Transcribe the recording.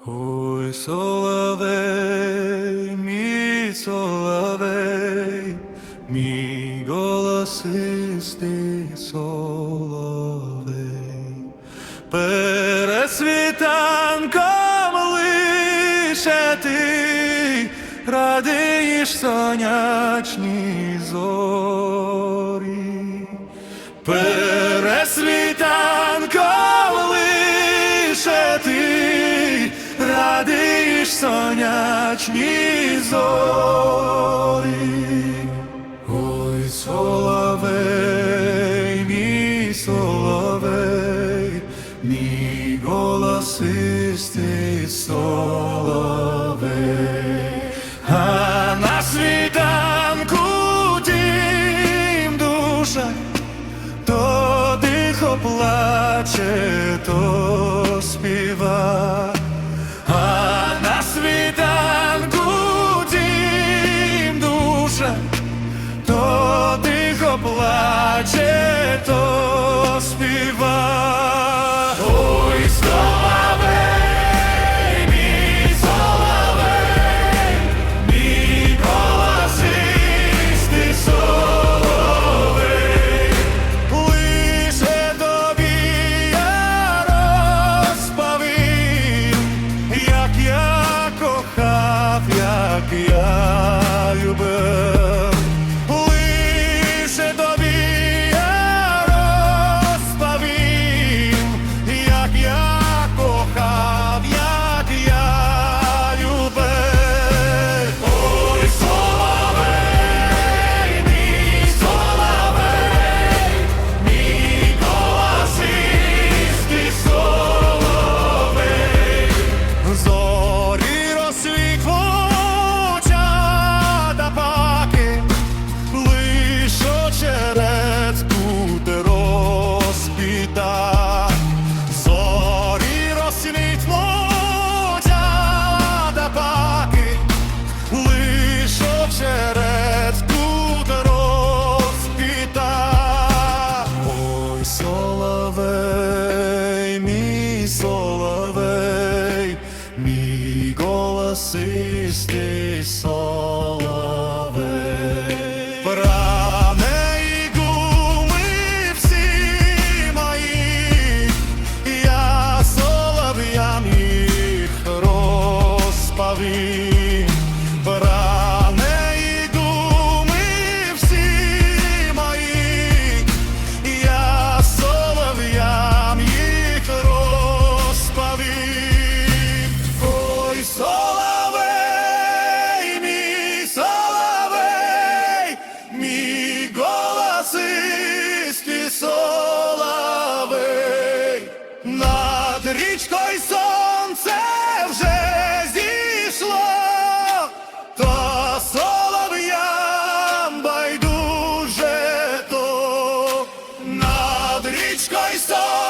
Ой, соловей, мій соловей, мій голосистий соловей, перед світанком лише ти радієш сонячні зорі. Перед радієш сонячні зорі. Ой, соловей, мій соловей, мій голосистий соловей, а на світанку тім душа то тихо плаче, то плаче, то співа. Ой, соловей, мій соловей, мій голосистий соловей, Лише тобі я розповім, як я кохав, як я соловей, мій соловей, мій голосистий соловей. Пране і гуми. Річкою сто.